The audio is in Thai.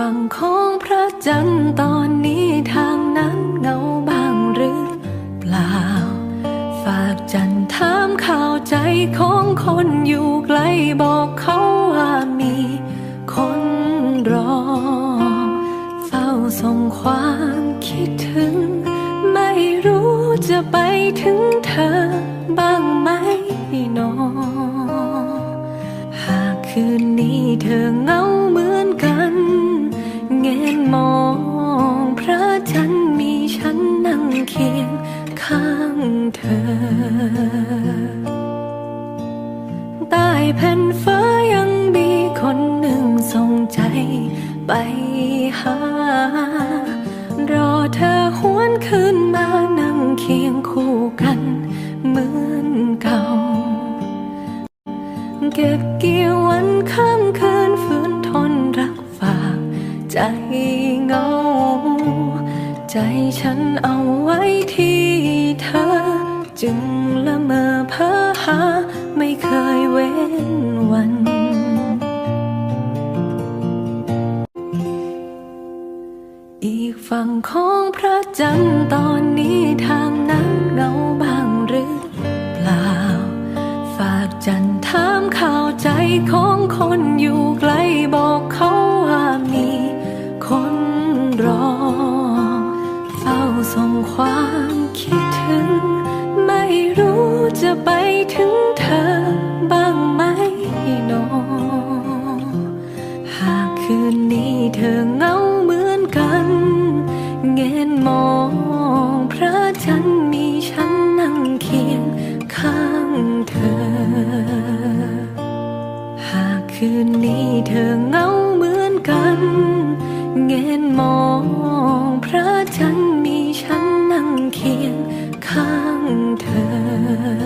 ฝั่งของพระจันทร์ตอนนี้ทางนั้นเงาบ้างหรือเปล่า ฝากจันทร์ถามข่าวใจของคนอยู่ไกลบอกเขาว่ามีคนรอ เฝ้าส่งความคิดถึง ไม่รู้จะไปถึงเธอบ้างไหมนอ หากคืนนี้เธอเงา คียงข้างเธอ ใต้แผ่นฟ้ายังมีคนหนึ่งส่งใจไปหา รอเธอหวนคืนมานั่งเคียงคู่กันเหมือนเก่า เก็บเกี่ยววันข้ามคืนฝืน ใจฉันเอาไว้ที่เธอ จึงละเมอเพ้อหา ไม่เคยเว้นวัน อีกฝั่งของพระจันทร์ตอนนี้ทางนั้นเงาบางหรือเปล่า ฝากจันทร์ถามข่าวใจของคนอยู่ ส่งความคิดถึง ไม่รู้จะไปถึงเธอบ้างไหมหนอหากคืนนี้เธอเหงาเหมือนกัน เงนมองพระจันทร์มีฉันนั่งเคียงข้างเธอ หากคืนนี้เธอเหงาเหมือนกัน เงนมองพระจันทร์ียงข้างเธอ